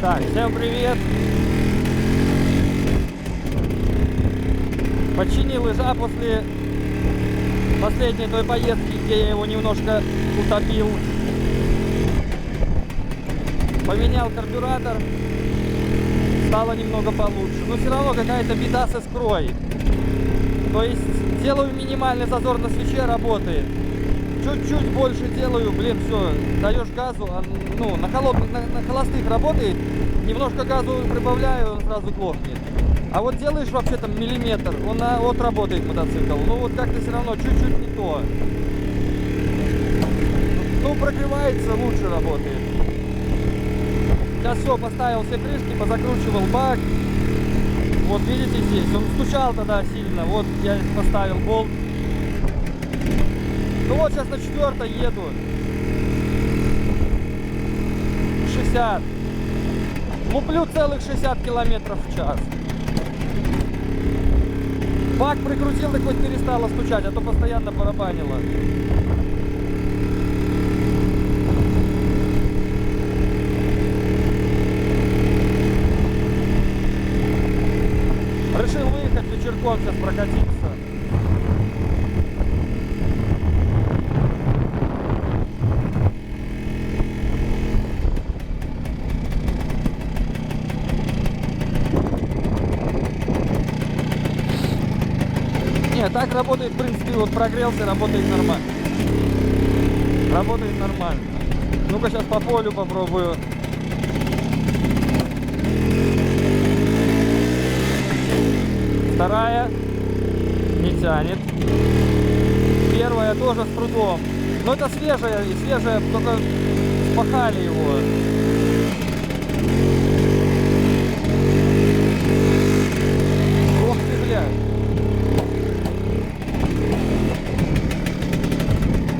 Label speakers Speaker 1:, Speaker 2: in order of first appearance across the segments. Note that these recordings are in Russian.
Speaker 1: Так, всем привет. Починил лыжа после последней той поездки, где я его немножко утопил. Поменял карбюратор, стало немного получше. Но все равно какая-то беда с искрой. То есть делаю минимальный зазор на свече, работает. Чуть-чуть больше делаю, блин, все, даешь газу, а, ну, на, холодных, на, на холостых работает, немножко газу прибавляю, он сразу глохнет. А вот делаешь вообще там миллиметр, он на, вот работает мотоцикл, ну вот как-то все равно чуть-чуть не то. Ну, прогревается, лучше работает. Сейчас все, поставил все крышки, позакручивал бак. Вот видите здесь, он стучал тогда сильно, вот я поставил болт. Ну вот сейчас на четвертой еду. 60. Луплю целых 60 километров в час. Бак прикрутил, так хоть перестала стучать, а то постоянно барабанило. Решил выехать вечерком сейчас прокатиться. Не, так работает, в принципе, вот прогрелся, работает нормально. Работает нормально. Ну-ка сейчас по полю попробую. Вторая не тянет. Первая тоже с трудом. Но это свежая, и свежая, только спахали его.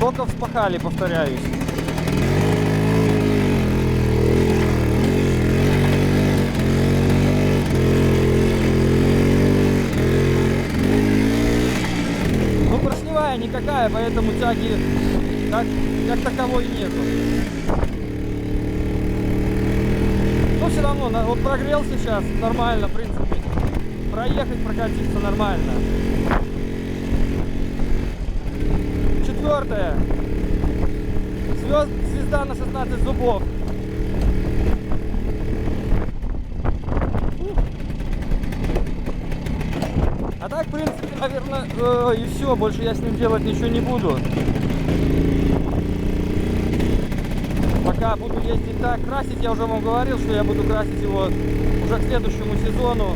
Speaker 1: Только вспахали, повторяюсь. Ну, поршневая никакая, поэтому тяги как, как таковой нету. Но все равно, вот прогрел сейчас нормально, в принципе. Проехать, прокатиться нормально. Четвертое. Звезд, звезда на 16 зубов. А так, в принципе, наверное, э, и все. Больше я с ним делать ничего не буду. Пока буду ездить так. Красить я уже вам говорил, что я буду красить его уже к следующему сезону.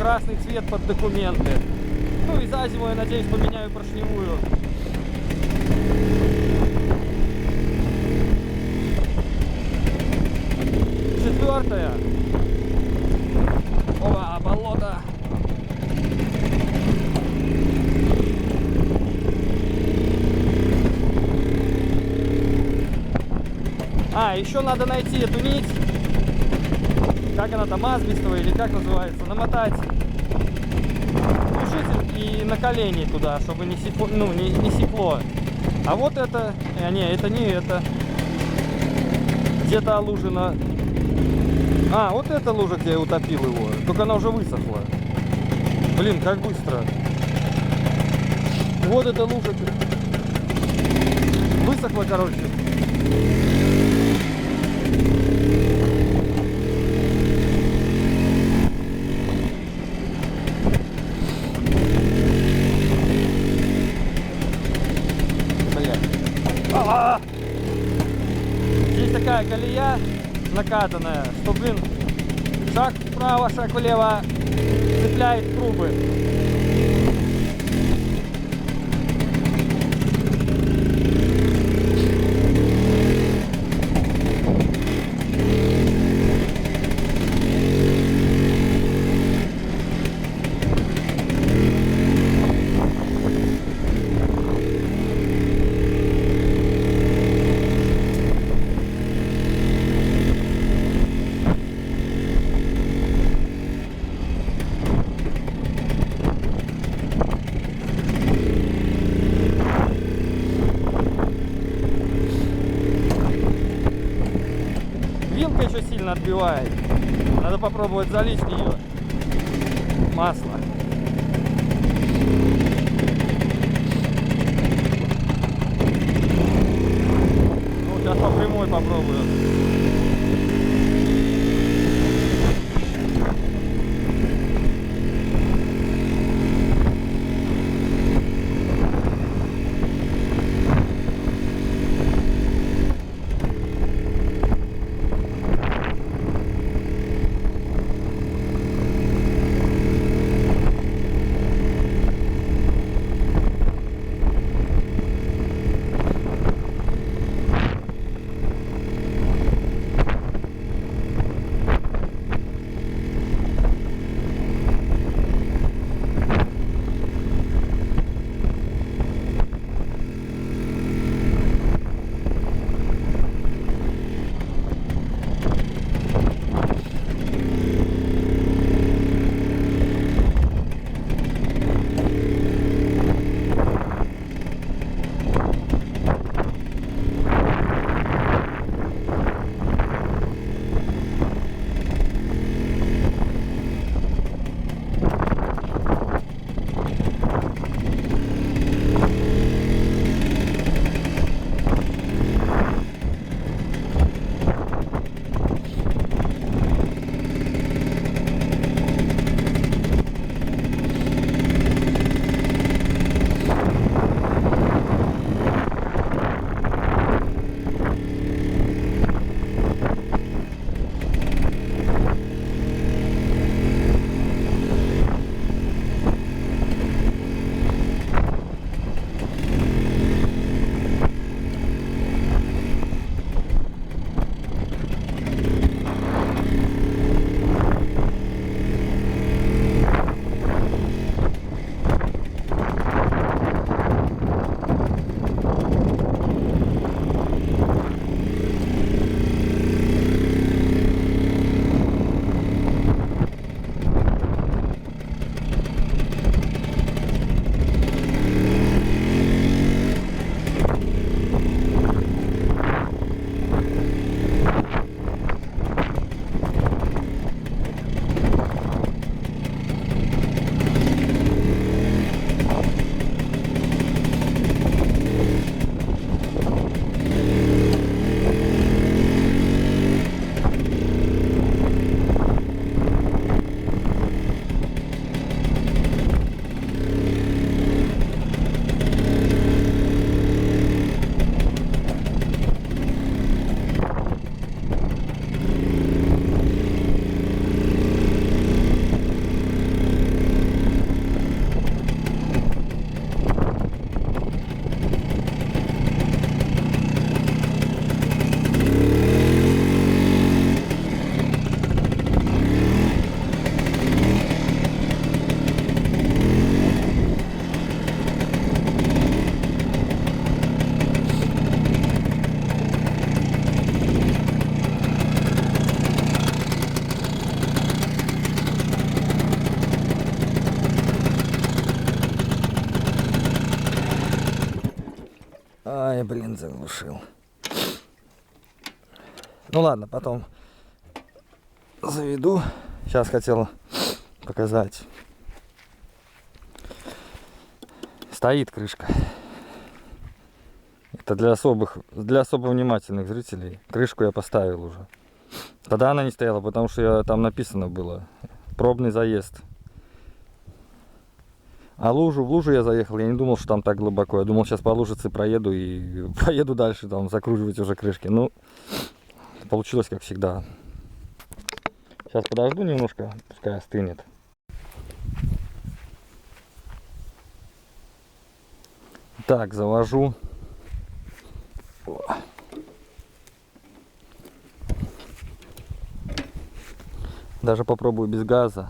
Speaker 1: Красный цвет под документы. Ну и за зиму, я надеюсь, поменяю поршневую. Четвертое. Опа, болото. А, еще надо найти эту нить. Как она там, асбестовая или как называется, намотать глушитель и на колени туда, чтобы не секло, ну, не, не секло. А вот это, э, не, это не это. Где-то лужина. А, вот эта лужа, где я утопил его. Только она уже высохла. Блин, как быстро. Вот эта лужа. Высохла, короче. Накатанная, что, блин, шаг вправо, шаг влево цепляет трубы. Вилка еще сильно отбивает. Надо попробовать залить в нее масло. Ну, сейчас по прямой попробую. Блин, заглушил. Ну ладно, потом заведу. Сейчас хотел показать. Стоит крышка. Это для особых, для особо внимательных зрителей. Крышку я поставил уже. Тогда она не стояла, потому что я, там написано было. Пробный заезд. А лужу, в лужу я заехал, я не думал, что там так глубоко. Я думал, сейчас по лужице проеду и поеду дальше, там, закруживать уже крышки. Ну, получилось как всегда. Сейчас подожду немножко, пускай остынет. Так, завожу. Даже попробую без газа.